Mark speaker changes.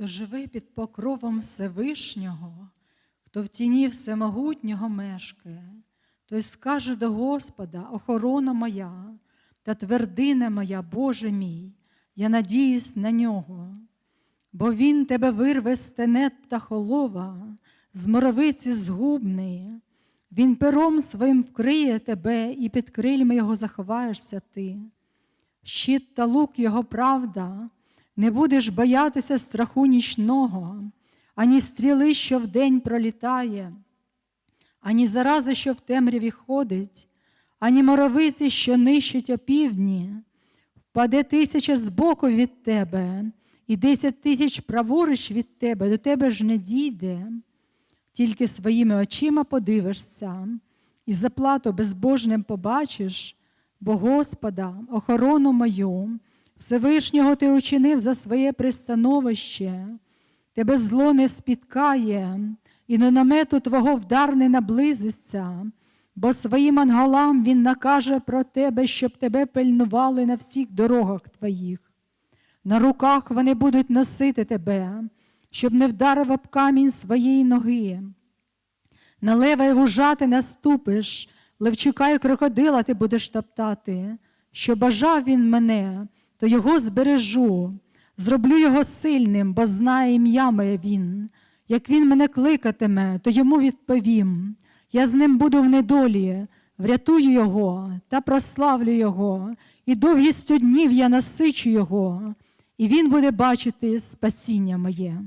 Speaker 1: Хто живе під покровом Всевишнього, хто в тіні всемогутнього мешкає, той скаже до Господа, охорона моя та твердина моя, Боже мій, я надіюсь на нього, бо Він тебе вирве з тенет птахолова, з моровиці згубної. Він пером своїм вкриє тебе, і під крильми його заховаєшся ти. Щит та лук його правда, не будеш боятися страху нічного, ані стріли, що вдень пролітає, ані зарази, що в темряві ходить, ані моровиці, що нищить опівдні. Впаде тисяча збоку від тебе, і десять тисяч праворуч від тебе, до тебе ж не дійде. Тільки своїми очима подивишся, і заплату безбожним побачиш, бо Господа, охорону мою, Всевишнього ти учинив за своє пристановище, тебе зло не спіткає, і до намету твого вдар не наблизиться, бо своїм анголам він накаже про тебе, щоб тебе пильнували на всіх дорогах твоїх. На руках вони будуть носити тебе, щоб не вдарив об камінь своєї ноги. На лева й вужати наступиш, левчука й крокодила ти будеш топтати. Що бажав він мене, то його збережу, зроблю його сильним, бо знає ім'я моє він. Як він мене кликатиме, то йому відповім. Я з ним буду в недолі, врятую його та прославлю його, і довгістю днів я насичу його, і він буде бачити спасіння моє.